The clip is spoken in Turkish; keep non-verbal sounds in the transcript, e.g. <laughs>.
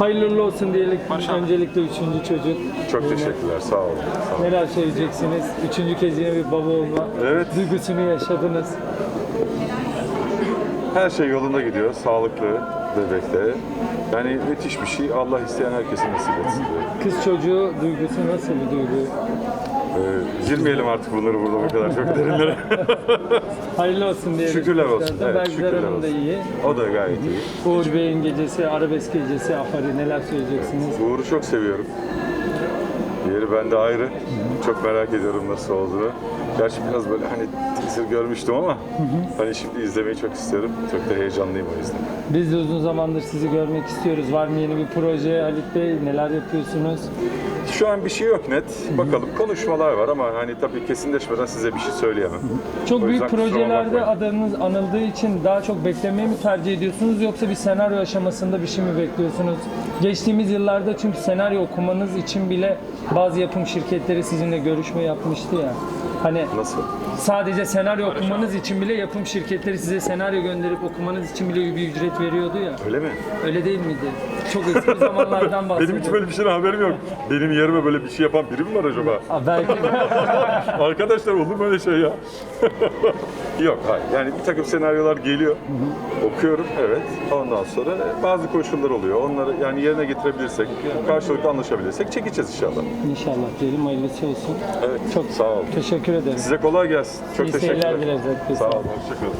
Hayırlı olsun diyelim. Maşallah. Öncelikle üçüncü çocuk. Çok Yine teşekkürler. Sağ olun. Sağ olun. Neler söyleyeceksiniz? Üçüncü kez yine bir baba olma Evet. duygusunu yaşadınız. Her şey yolunda gidiyor. Sağlıklı bebekte. Yani müthiş bir şey. Allah isteyen herkesin nasip etsin. Kız çocuğu duygusu nasıl bir duygu? Ee, girmeyelim artık bunları burada bu kadar çok derinlere. <laughs> Hayırlı olsun diyelim. Şükürler olsun. Evet, Belgüler şükürler Hanım da olsun. iyi. O da gayet iyi. Uğur Bey'in gecesi, arabesk gecesi, afari neler söyleyeceksiniz? Uğur'u çok seviyorum. Yeri bende ayrı. Çok merak ediyorum nasıl olduğunu. Gerçi biraz böyle hani teaser görmüştüm ama hani şimdi izlemeyi çok istiyorum. Çok da heyecanlıyım o yüzden. Biz de uzun zamandır sizi görmek istiyoruz. Var mı yeni bir proje Halit Bey? Neler yapıyorsunuz? Şu an bir şey yok net. Bakalım konuşmalar var ama hani tabii kesinleşmeden size bir şey söyleyemem. Çok O büyük yüzden kusura projelerde bakmayın. adınız anıldığı için daha çok beklemeyi mi tercih ediyorsunuz yoksa bir senaryo aşamasında bir şey mi bekliyorsunuz? Geçtiğimiz yıllarda çünkü senaryo okumanız için bile bazı yapım şirketleri sizinle görüşme yapmıştı ya. Hani Nasıl? sadece senaryo okumanız için bile yapım şirketleri size senaryo gönderip okumanız için bile bir ücret veriyordu ya. Öyle mi? Öyle değil miydi? Çok eski zamanlardan bahsediyorum. <laughs> Benim hiç böyle bir şeyden haberim yok. Benim yerime böyle bir şey yapan biri mi var acaba? Aa, belki <laughs> Arkadaşlar olur mu öyle şey ya? <laughs> Yok hayır. Yani bir takım senaryolar geliyor. Okuyorum evet. Ondan sonra bazı koşullar oluyor. Onları yani yerine getirebilirsek, karşılıklı anlaşabilirsek çekeceğiz inşallah. inşallah diyelim hayırlısı olsun. Evet. Çok sağ olun. Teşekkür ederim. Size kolay gelsin. Çok İyi teşekkürler. seyirler dileriz. herkese. Sağ olun. Hoşçakalın.